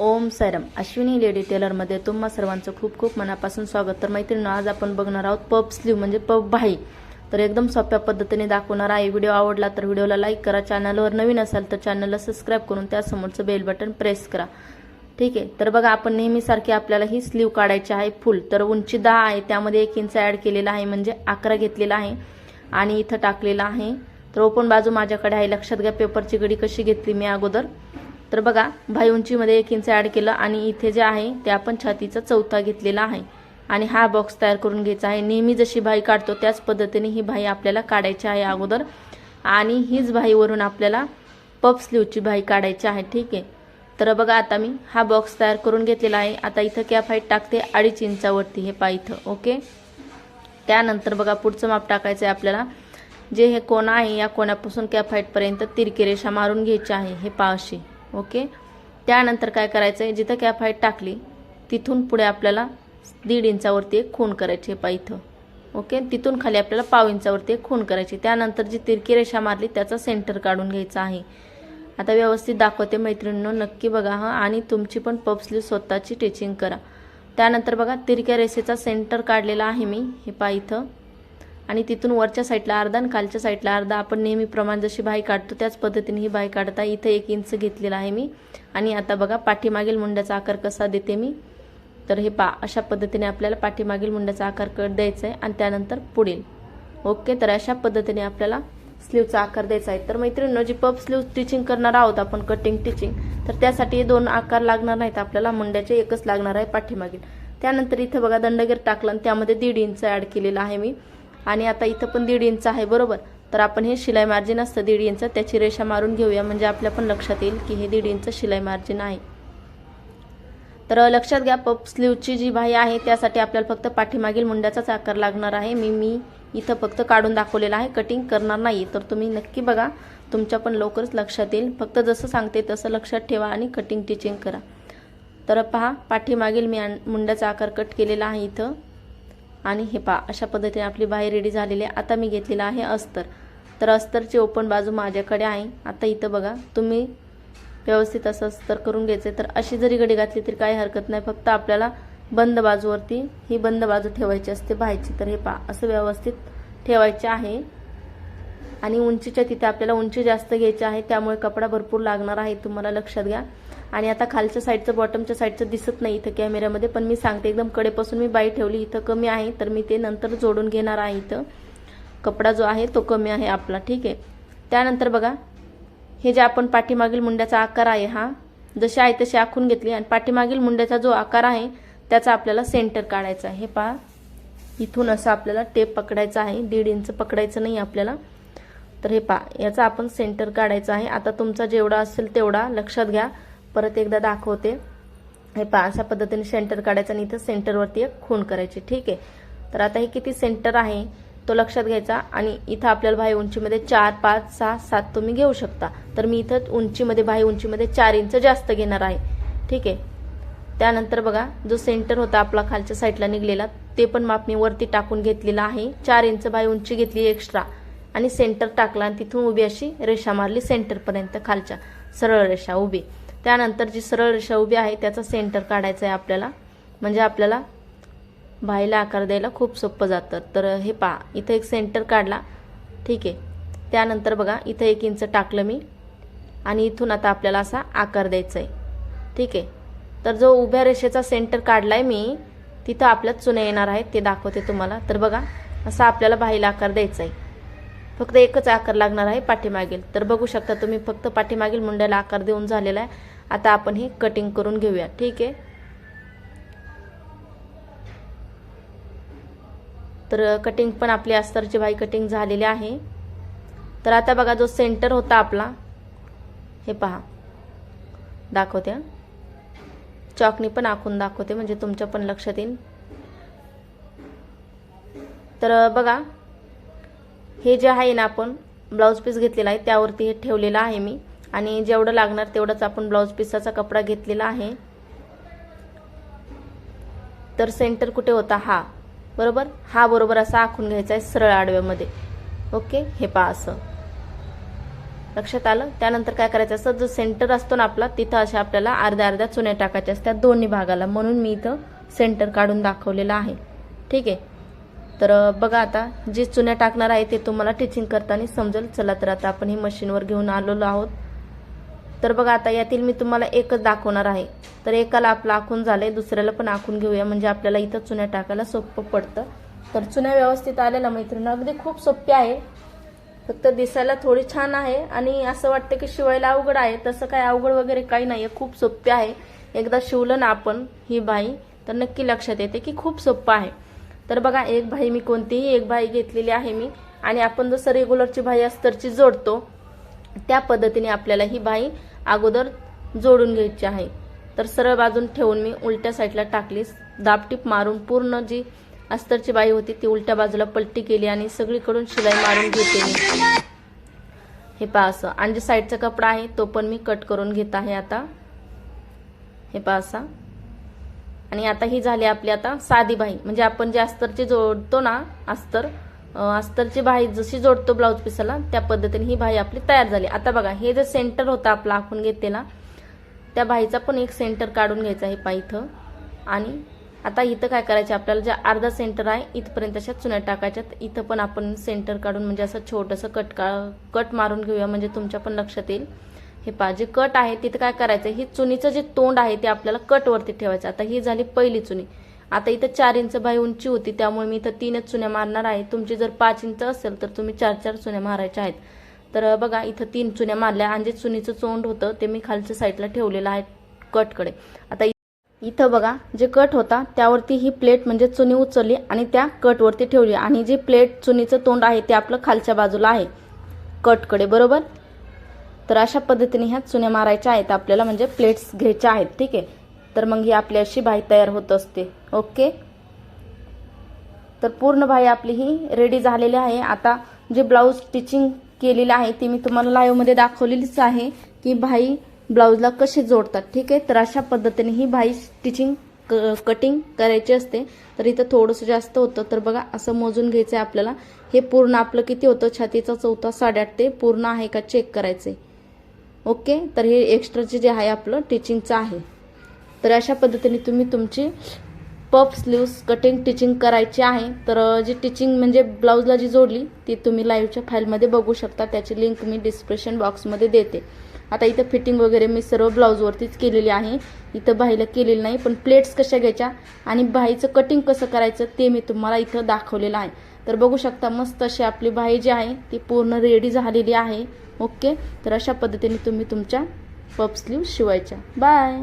ओम Sairam. Ashwini lady टेलरमध्ये तुम्हा सर्वांचं खूप खूप मनापासून स्वागत. तर मैत्रिणी आज आपण बघणार आहोत पब स्लीव म्हणजे पब भाई. तर एकदम सोप्या पद्धतीने दाखवणार आहे. व्हिडिओ आवडला तर व्हिडिओला लाईक करा. चॅनलवर नवीन असाल तर चॅनलला सबस्क्राईब करून त्यासमोरचं बेल बटन प्रेस करा. ठीक आहे? तर बघा आपण नेहमीसारखी आपल्याला ही स्लीव काढायची आहे फुल. तर उंची दहा आहे. त्यामध्ये एक इंच ॲड केलेला आहे म्हणजे अकरा घेतलेला आहे. आणि इथं टाकलेला आहे. तर ओपन बाजू माझ्याकडे आहे. लक्षात घ्या पेपरची गडी कशी घेतली मी अगोदर. तर बघा भाई उंचीमध्ये एक इंच ॲड केलं आणि इथे जे आहे ते आपण छातीचा चौथा घेतलेला आहे. आणि हा बॉक्स तयार करून घ्यायचा आहे. नेहमी जशी भाई काढतो त्याच पद्धतीने ही भाई आपल्याला काढायची आहे अगोदर. आणि हीच भाईवरून आपल्याला पप स्लीवची भाई काढायची आहे ठीक आहे? तर बघा आता मी हा बॉक्स तयार करून घेतलेला आहे. आता इथं कॅप हाईट टाकते अडीच इंचावरती हे पा इथं ओके? त्यानंतर बघा पुढचं माप टाकायचं आहे आपल्याला. जे हे कोणा आहे या कोणापासून कॅप हाईटपर्यंत तिरकी रेषा मारून घ्यायची आहे हे पा अशी. ओके? त्यानंतर काय करायचं आहे जिथं कॅप हाईट टाकली तिथून पुढे आपल्याला दीड इंचावरती एक खून करायची आहे इथं. ओके? तिथून खाली आपल्याला पाव इंचावरती एक खून करायची त्यानंतर जी तिरकी रेषा मारली त्याचा सेंटर काढून घ्यायचा आहे. आता व्यवस्थित दाखवते मैत्रिणींनो नक्की बघा हां. आणि तुमची पण पप्सली स्वतःची टिचिंग करा. त्यानंतर बघा तिरक्या रेषेचा सेंटर काढलेला आहे मी हे पा इथं. आणि तिथून वरच्या साईडला अर्धा आणि खालच्या साईडला अर्धा आपण नेहमीप्रमाणे जशी बाई काढतो त्याच पद्धतीने ही बाई काढता. इथं एक इंच घेतलेला आहे मी. आणि आता बघा पाठीमागील मुंड्याचा आकार कसा देते मी. तर हे पा अशा पद्धतीने आपल्याला पाठीमागील मुंड्याचा आकार कट द्यायचा आहे आणि त्यानंतर पुढील. ओके तर अशा पद्धतीने आपल्याला स्लीवचा आकार द्यायचा आहे. तर मैत्रिणींनो जी पप स्लीव स्टिचिंग करणार आहोत आपण कटिंग टिचिंग तर त्यासाठी दोन आकार लागणार नाहीत. आपल्याला मुंड्याचे एकच लागणार आहे पाठीमागील. त्यानंतर इथं बघा दंडगीर टाकलं आणि त्यामध्ये दीड इंच ॲड केलेला आहे मी. आणि आता इथं पण दीड इंच आहे बरोबर? तर आपण हे शिलाई मार्जिन असतं दीड इंच. त्याची रेषा मारून घेऊया. म्हणजे आपल्या पण लक्षात येईल की हे दीड इंच शिलाई मार्जिन आहे. तर लक्षात घ्या पप स्लीवची जी बाही आहे त्यासाठी आपल्याला फक्त पाठीमागील मुंड्याचाच आकार लागणार आहे. मी मी इथं फक्त काढून दाखवलेला आहे. कटिंग करणार नाही तर तुम्ही नक्की बघा. तुमच्या पण लवकरच लक्षात येईल. फक्त जसं सांगते तसं लक्षात ठेवा आणि कटिंग टिचिंग करा. तर पहा पाठीमागील मी मुंड्याचा आकार कट केलेला आहे इथं. आणि हे पहा अशा पद्धतीने आपली बाहेर रेडी झालेली आहे. आता मी घेतलेला आहे अस्तर. तर अस्तरची ओपन बाजू माझ्याकडे आहे. आता इथं बघा तुम्ही व्यवस्थित असं अस्तर करून घ्यायचं तर अशी जरी गडी घातली तरी काही हरकत नाही. फक्त आपल्याला बंद बाजूवरती ही बंद बाजू ठेवायची असते बाहेरची. तर हे पहा असं व्यवस्थित ठेवायचे आहे. आणि उंचीच्या तिथे आपल्याला उंची जास्त घ्यायची आहे. त्यामुळे कपडा भरपूर लागणार आहे. तुम्हाला लक्षात घ्या. आणि आता खालच्या साईडचं बॉटमच्या साईडचं दिसत नाही इथं कॅमेऱ्यामध्ये पण मी सांगते एकदम कडेपासून मी बाई ठेवली. इथं कमी आहे तर मी ते नंतर जोडून घेणार आहे इथं. कपडा जो आहे तो कमी आहे आपला ठीक आहे? त्यानंतर बघा हे जे आपण पाठीमागील मुंड्याचा आकार आहे हा जशी आहे तशी आखून घेतली. आणि पाठीमागील मुंड्याचा जो आकार आहे त्याचा आपल्याला सेंटर काढायचा आहे. हे पहा इथून असं आपल्याला टेप पकडायचा आहे. दीड इंच पकडायचं नाही आपल्याला. तर हे पहा याचा आपण सेंटर काढायचा आहे. आता तुमचा जेवढा असेल तेवढा लक्षात घ्या. परत एकदा दाखवते. हे पहा अशा पद्धतीने सेंटर काढायचं आणि इथं सेंटरवरती एक खूण करायची ठीक आहे? तर आता हे किती सेंटर आहे तो लक्षात घ्यायचा आणि इथं आपल्याला भाई उंचीमध्ये चार पाच सहा सात तुम्ही घेऊ शकता. तर मी इथं उंचीमध्ये भाई उंचीमध्ये चार इंच जास्त घेणार आहे ठीक आहे? त्यानंतर बघा जो सेंटर होता आपला खालच्या साईडला निघलेला ते पण माप मी वरती टाकून घेतलेला आहे. चार इंच बाय उंची घेतली एक्स्ट्रा आणि सेंटर टाकला आणि तिथून उभी अशी रेषा मारली सेंटरपर्यंत खालच्या सरळ रेषा उभी. त्यानंतर जी सरळ रेषा उभी आहे त्याचा सेंटर काढायचा आहे आपल्याला. म्हणजे आपल्याला भाईला आकार द्यायला खूप सोपं जातं. तर हे पहा इथं एक सेंटर काढला. ठीक आहे. त्यानंतर बघा इथं एक इंच टाकलं मी. आणि इथून आता आपल्याला असा आकार द्यायचा आहे ठीक आहे. तर जो उभ्या रेषेचा सेंटर काढला आहे मी तिथं आपल्या चुने येणार आहेत ते दाखवते तुम्हाला. तर बघा असा आपल्याला बाईला आकार द्यायचा आहे फक्त एकच आकार लागणार आहे पाठीमागील. तर बघू शकता तुम्ही फक्त पाठीमागील मुंड्याला आकार देऊन झालेला आहे. आता आपण हे कटिंग करून घेऊया. ठीक आहे? तर कटिंग पण आपली अस्तरची बाई कटिंग झालेली आहे. तर आता बघा जो सेंटर होता आपला हे पहा. दाखवते चॉकनी पण आखून दाखवते म्हणजे तुमच्या पण लक्षात येईल. तर बघा हे जे आहे ना आपण ब्लाऊज पीस घेतलेला आहे त्यावरती हे ठेवलेलं आहे मी. आणि जेवढं लागणार तेवढंच आपण ब्लाऊज पीसाचा कपडा घेतलेला आहे. तर सेंटर कुठे होता? हा. बरोबर? हा बरोबर असा आखून घ्यायचा आहे सरळ आडव्यामध्ये. ओके? हे पहा असं. लक्षात आलं? त्यानंतर काय करायचं? असतं जो सेंटर असतो ना आपला तिथं अशा आपल्याला अर्ध्या अर्ध्या चुन्या टाकायच्या असतात दोन्ही भागाला. म्हणून मी इथं सेंटर काढून दाखवलेलं आहे. ठीक आहे? तर बघा आता जे चुन्या टाकणार आहे ते तुम्हाला टिचिंग करताना समजेल. चला तर आता आपण ही मशीनवर घेऊन आलेलो आहोत. तर बघा आता यातील मी तुम्हाला एकच दाखवणार आहे. तर एकाला आपलं आखून झालंय दुसऱ्याला पण आखून घेऊया. म्हणजे आपल्याला इथं चुन्या टाकायला सोपं पडतं. तर चुन्या व्यवस्थित आलेल्या मैत्रिणी अगदी खूप सोपी आहे. फक्त दिसायला थोडी छान आहे. आणि असं वाटतं की शिवायला अवघड आहे. तसं काय अवघड वगैरे काही नाही आहे खूप सोपी आहे. एकदा शिवलं ना आपण ही बाई तर नक्की लक्षात येते की खूप सोपं आहे. तर बघा एक बाई मी कोणतीही एक बाई घेतलेली आहे मी. आणि आपण जसं रेग्युलरची बाई अस्तरची जोडतो त्या पद्धतीने आपल्याला ही बाई अगोदर जोडून घ्यायची आहे. तर सरळ बाजून ठेवून मी उलट्या साईडला टाकली. दाबटीप मारून पूर्ण जी अस्तरची बाई होती ती उलट्या बाजूला पलटी केली आणि सगळीकडून शिलाई मारून घेते मी. हे पहा असं. आणि जे साईडचा कपडा आहे तो पण मी कट करून घेत आहे आता. हे पहा असा. आणि आता ही झाली आपली आता साधी बाई. म्हणजे आपण जे अस्तरची जोडतो ना अस्तर अस्तरची बाई जशी जोडतो ब्लाऊज पिसाला त्या पद्धतीने ही बाई आपली तयार झाली. आता बघा हे जे सेंटर होतं आपलं आखून घेतलेला त्या बाईचा पण एक सेंटर काढून घ्यायचा आहे पा इथं. आणि आता इथं काय करायचं आपल्याला जे अर्धा सेंटर आहे इथपर्यंत अशा चुन्या टाकायच्यात इथं पण आपण सेंटर काढून म्हणजे असं छोटंसं कट का कट मारून घेऊया म्हणजे तुमच्या पण लक्षात येईल. हे पहा जे कट आहे तिथं काय करायचं? ही चुनीचं जे तोंड आहे ते आपल्याला कटवरती ठेवायचं. आता ही झाली पहिली चुनी. आता इथं चार इंच बाई उंची होती त्यामुळे मी इथं तीनच चुन्या मारणार आहे. तुमची जर पाच इंच असेल तर तुम्ही चार चार चुन्या मारायच्या आहेत. तर बघा इथं तीन चुन्या मारल्या आणि जे चुनीचं चोंड होतं ते मी खालच्या साईडला ठेवलेलं आहे कटकडे. आता इथं बघा जे कट होता त्यावरती ही प्लेट म्हणजे चुनी उचलली आणि त्या कटवरती ठेवली. आणि जी प्लेट चुनीचं तोंड आहे ते आपलं खालच्या बाजूला आहे कटकडे. बरोबर? तर अशा पद्धतीने ह्या चुन्या मारायच्या आहेत. आपल्याला म्हणजे प्लेट्स घ्यायच्या आहेत. ठीक आहे? तर मग ही आपली अशी भाई तयार होत असते. ओके? तर पूर्ण भाई आपली ही रेडी झालेली आहे. आता जे ब्लाऊज स्टिचिंग केलेलं आहे ते मी तुम्हाला लाईव्हमध्ये दाखवलेलीच आहे की भाई ब्लाऊजला कसे जोडतात. ठीक आहे? तर अशा पद्धतीने ही भाई स्टिचिंग कटिंग करायची असते. तर इथं थोडंसं जास्त होतं. तर बघा असं मोजून घ्यायचं आहे आपल्याला. हे पूर्ण आपलं किती होतं? छातीचा चौथा साडेआठ ते पूर्ण आहे का? चेक करायचं आहे ओके? तर हे एक्स्ट्राचे जे आहे आपलं टिचिंगचं आहे. तर अशा पद्धतीने तुम्ही तुमची पफ स्लीव्स कटिंग टिचिंग करायची आहे. तर जी टिचिंग म्हणजे ब्लाऊजला जी जोडली ती तुम्ही लाईव्हच्या फाईलमध्ये बघू शकता. त्याची लिंक मी डिस्क्रिप्शन बॉक्समध्ये देते. आता इथं फिटिंग वगैरे मी सर्व ब्लाऊजवरतीच केलेली आहे. इथं बाईला केलेली नाही पण प्लेट्स कशा घ्यायच्या आणि बाईचं कटिंग कसं करायचं ते मी तुम्हाला इथं दाखवलेलं आहे. तर बघू शकता मस्त अशी आपली भाई जी आहे ती पूर्ण रेडी झालेली आहे. ओके तर अशा पद्धतीने तुम्ही तुमच्या पप स्लीव शिवायच्या. बाय